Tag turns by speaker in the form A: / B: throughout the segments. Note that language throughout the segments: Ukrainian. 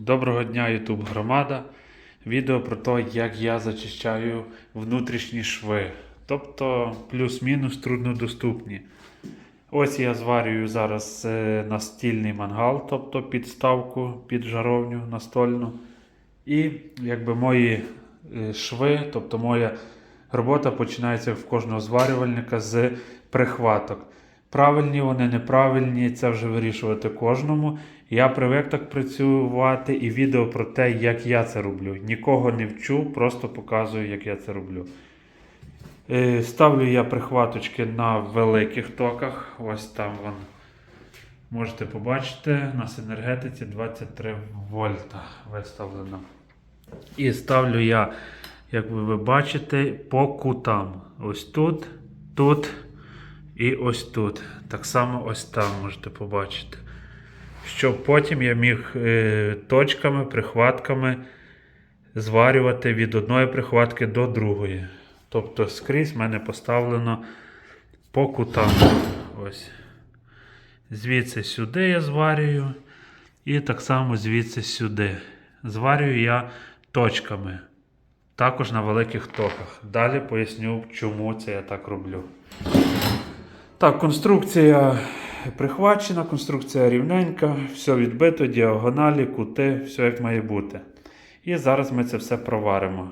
A: Доброго дня, YouTube громада. Відео про те, як я зачищаю внутрішні шви, тобто плюс-мінус труднодоступні. Ось я зварюю зараз е, настільний мангал, тобто підставку під жаровню настольну. І якби мої е, шви, тобто моя робота починається в кожного зварювальника з прихваток. Правильні вони, неправильні, це вже вирішувати кожному. Я привик так працювати і відео про те, як я це роблю. Нікого не вчу, просто показую, як я це роблю. Е, Ставлю я прихваточки на великих токах. Ось там вон. Можете побачити, у нас енергетиці 23 вольта виставлено. І ставлю я, як ви бачите, по кутам. Ось тут, тут і ось тут. Так само ось там можете побачити. Щоб потім я міг е, точками, прихватками зварювати від одної прихватки до другої. Тобто скрізь в мене поставлено по кутам. Ось. Звідси сюди я зварюю. І так само звідси сюди. Зварюю я точками. Також на великих токах. Далі поясню, чому це я так роблю. Так, конструкція прихвачена, конструкція рівненька, все відбито, діагоналі, кути, все як має бути. І зараз ми це все проваримо.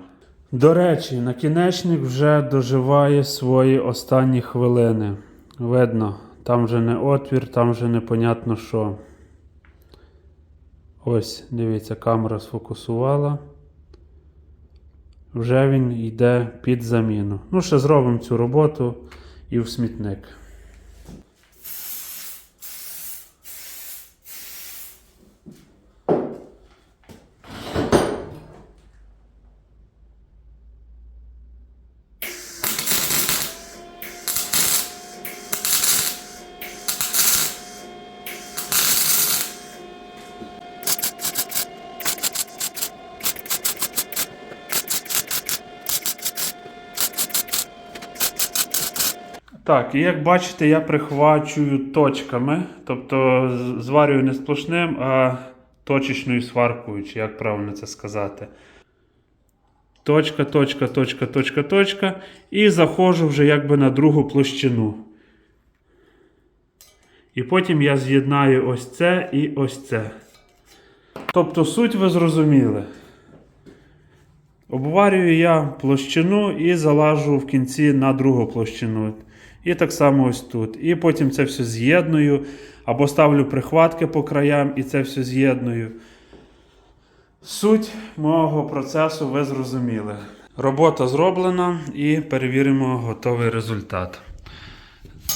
A: До речі, накінечник вже доживає свої останні хвилини. Видно, там вже не отвір, там вже непонятно що. Ось, дивіться, камера сфокусувала. Вже він йде під заміну. Ну, ще зробимо цю роботу і в смітник. Так, і як бачите, я прихвачую точками, тобто зварюю не сплошним, а точечною сваркою, чи як правильно це сказати. Точка, точка, точка, точка, точка. І заходжу вже якби на другу площину. І потім я з'єднаю ось це і ось це. Тобто суть ви зрозуміли. Обварюю я площину і залажу в кінці на другу площину. І так само ось тут. І потім це все з'єдную, або ставлю прихватки по краям і це все з'єдную. Суть мого процесу ви зрозуміли. Робота зроблена і перевіримо готовий результат.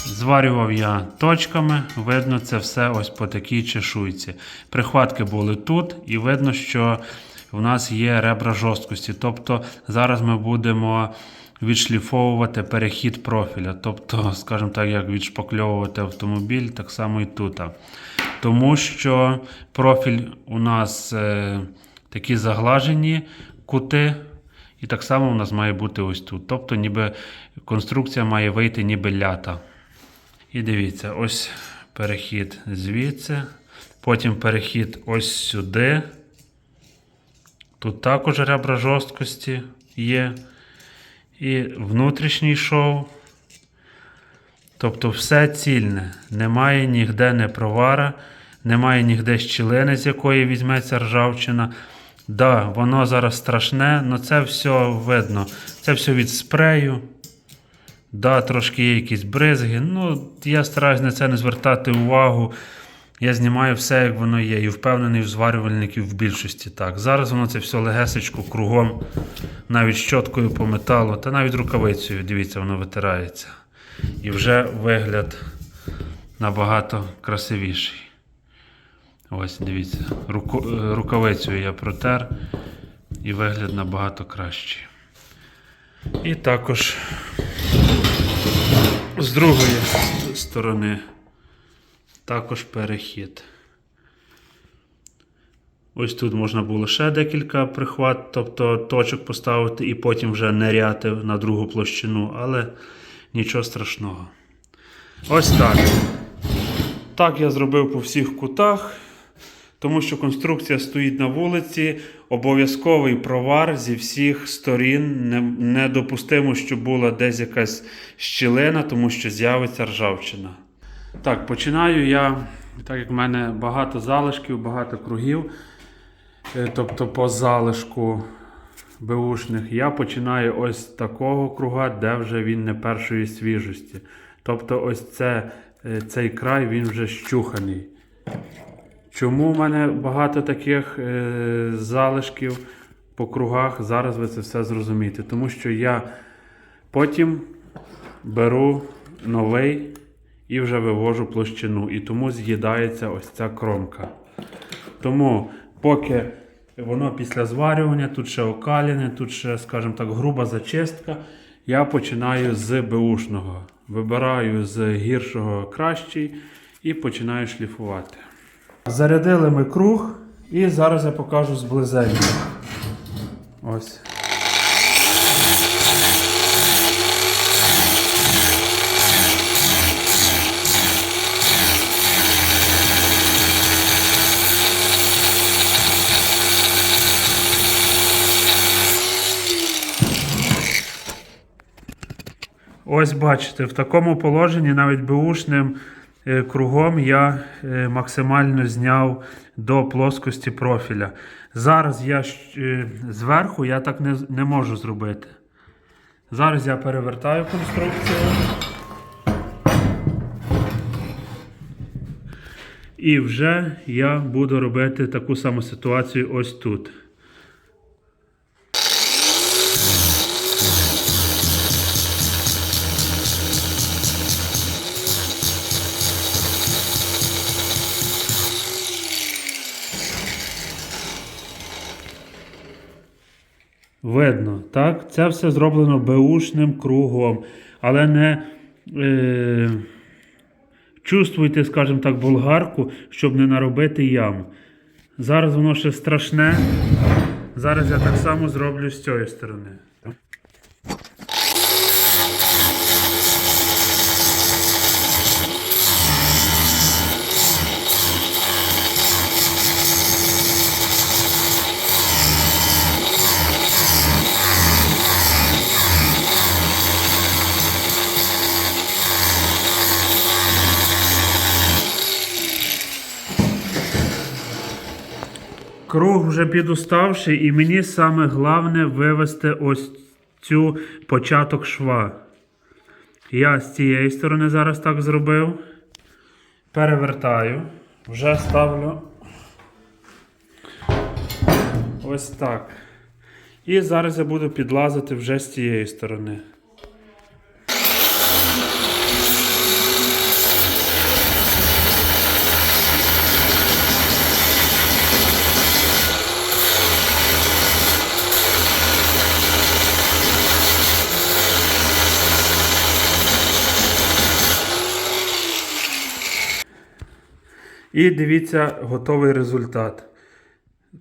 A: Зварював я точками, видно, це все ось по такій чешуйці. Прихватки були тут, і видно, що в нас є ребра жорсткості. Тобто зараз ми будемо відшліфовувати перехід профіля. Тобто, скажімо так, як відшпакльовувати автомобіль, так само і тут. Тому що профіль у нас е, такі заглажені кути. І так само у нас має бути ось тут. Тобто, ніби конструкція має вийти ніби лята. І дивіться, ось перехід звідси. Потім перехід ось сюди. Тут також ребра жорсткості є. І внутрішній шов. Тобто все цільне. Немає нігде не провара, немає нігде щілини, з якої візьметься ржавчина. Да, воно зараз страшне, але це все видно. Це все від спрею. Да, трошки є якісь бризги. Ну, я стараюсь на це не звертати увагу. Я знімаю все, як воно є, і впевнений в зварювальників в більшості так. Зараз воно це все легесечко кругом, навіть щоткою по металу, та навіть рукавицею, дивіться, воно витирається. І вже вигляд набагато красивіший. Ось, дивіться, руку, е, рукавицею я протер, і вигляд набагато кращий. І також з другої сторони також перехід. Ось тут можна було ще декілька прихват, тобто точок поставити і потім вже неряти на другу площину, але нічого страшного. Ось так. Так я зробив по всіх кутах. тому що конструкція стоїть на вулиці, обов'язковий провар зі всіх сторін. Не- Недопустимо, щоб була десь якась щілина, тому що з'явиться ржавчина. Так, починаю я, так як в мене багато залишків, багато кругів, е, тобто по залишку беушних, я починаю ось з такого круга, де вже він не першої свіжості. Тобто ось це, е, цей край він вже щуханий. Чому в мене багато таких е, залишків по кругах? Зараз ви це все зрозумієте. Тому що я потім беру новий і вже вивожу площину. І тому з'їдається ось ця кромка. Тому поки воно після зварювання, тут ще окаліне, тут ще, скажімо так, груба зачистка, я починаю з беушного. Вибираю з гіршого кращий і починаю шліфувати. Зарядили ми круг, і зараз я покажу зблизення. Ось. Ось бачите, в такому положенні навіть беушним е, кругом я е, максимально зняв до плоскості профіля. Зараз я е, зверху я так не, не можу зробити. Зараз я перевертаю конструкцію. І вже я буду робити таку саму ситуацію ось тут. Видно, так? Це все зроблено беушним кругом. Але не е, чувствуйте, скажімо так, болгарку, щоб не наробити ям. Зараз воно ще страшне. Зараз я так само зроблю з цієї сторони. Круг вже підуставший, і мені саме головне вивести ось цю початок шва. Я з цієї сторони зараз так зробив. Перевертаю. Вже ставлю. Ось так. І зараз я буду підлазити вже з цієї сторони. І дивіться готовий результат.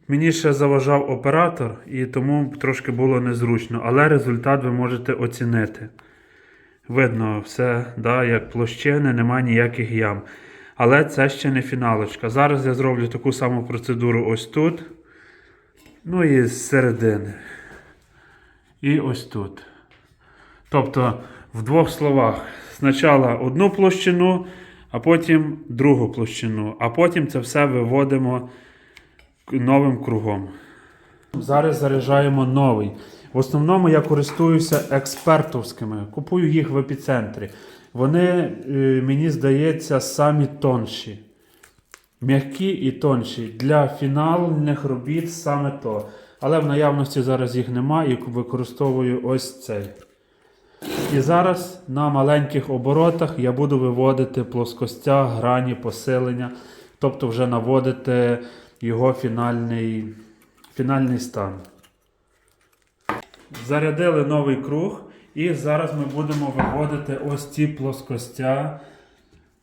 A: Мені ще заважав оператор, і тому трошки було незручно, але результат ви можете оцінити. Видно, все, да, як площини, нема ніяких ям. Але це ще не фіналочка. Зараз я зроблю таку саму процедуру ось тут. Ну і з середини. І ось тут. Тобто, в двох словах, спочатку одну площину, а потім другу площину, а потім це все виводимо новим кругом. Зараз заряджаємо новий. В основному я користуюся експертовськими, купую їх в епіцентрі. Вони, е, мені здається, самі тонші. М'які і тонші. Для фінальних робіт саме то. Але в наявності зараз їх немає і використовую ось цей. І зараз на маленьких оборотах я буду виводити плоскостя, грані, посилення, тобто вже наводити його фінальний, фінальний стан. Зарядили новий круг, і зараз ми будемо виводити ось ці плоскостя.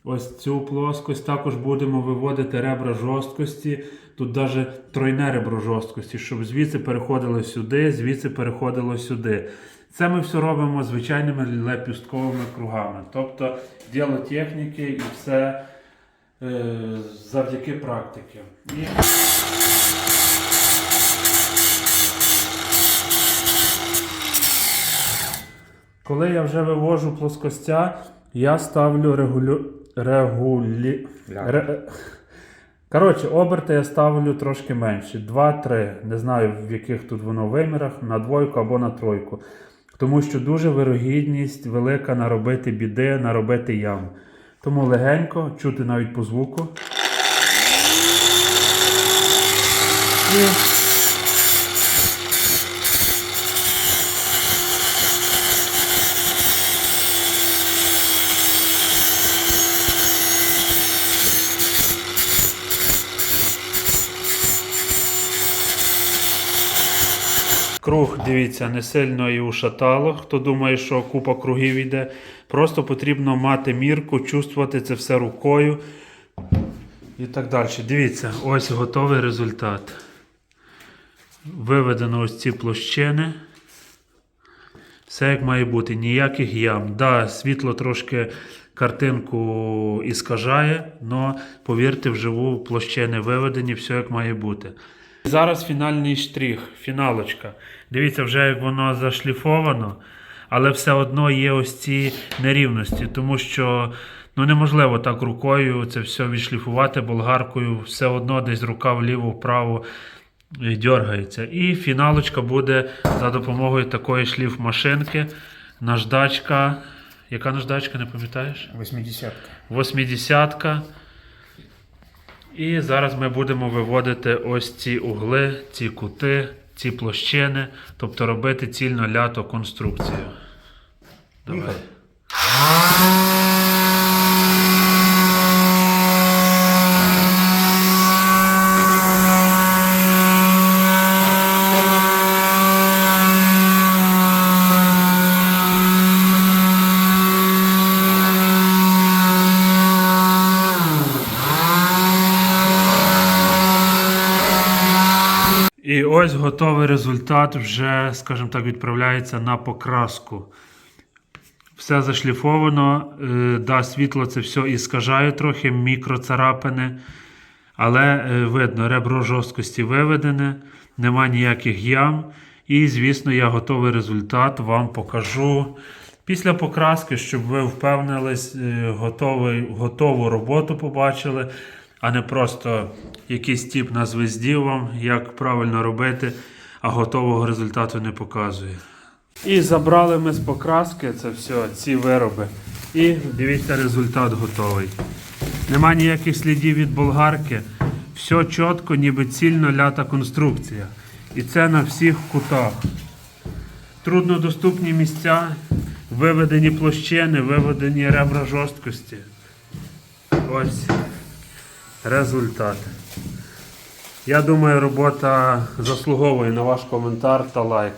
A: Ось цю плоскость також будемо виводити ребра жорсткості. Тут навіть тройне ребро жорсткості, щоб звідси переходило сюди, звідси переходило сюди. Це ми все робимо звичайними лепістковими кругами. Тобто діло техніки і все е, завдяки практики. І... Коли я вже вивожу плоскостя, я ставлю регулю... регулі... Ре... Коротше, оберти я ставлю трошки менше. 2-3. Не знаю, в яких тут воно вимірах, на двойку або на тройку. Тому що дуже вирогідність велика наробити біди, наробити ям. Тому легенько, чути навіть по звуку. І Круг, дивіться, не сильно і ушатало. Хто думає, що купа кругів йде. Просто потрібно мати мірку, чувствувати це все рукою. І так далі. Дивіться, ось готовий результат. Виведено ось ці площини. Все як має бути, ніяких ям. Да, світло трошки картинку іскажає, але повірте, вживу площини виведені, все як має бути. Зараз фінальний штрих, фіналочка. Дивіться, вже як воно зашліфовано, але все одно є ось ці нерівності, тому що ну, неможливо так рукою це все відшліфувати болгаркою, все одно десь рука вліво-вправо е, дергається. І фіналочка буде за допомогою такої шліфмашинки. Наждачка. Яка наждачка, не пам'ятаєш?
B: 80-ка.
A: 80 І зараз ми будемо виводити ось ці угли, ці кути, ці площини, тобто робити цільно лято конструкцію. Давай. І ось готовий результат вже, скажімо так, відправляється на покраску. Все зашліфовано, е, да, світло це все іскажає трохи, мікроцарапини. Але е, видно, ребро жорсткості виведене, нема ніяких ям. І, звісно, я готовий результат вам покажу після покраски, щоб ви впевнились, е, готовий, готову роботу побачили, а не просто якийсь тип на звезді вам, як правильно робити, а готового результату не показує. І забрали ми з покраски це все, ці вироби. І дивіться, результат готовий. Нема ніяких слідів від болгарки. Все чітко, ніби цільно лята конструкція. І це на всіх кутах. Труднодоступні місця, виведені площини, виведені ребра жорсткості. Ось результат. Я думаю, робота заслуговує на ваш коментар та лайк.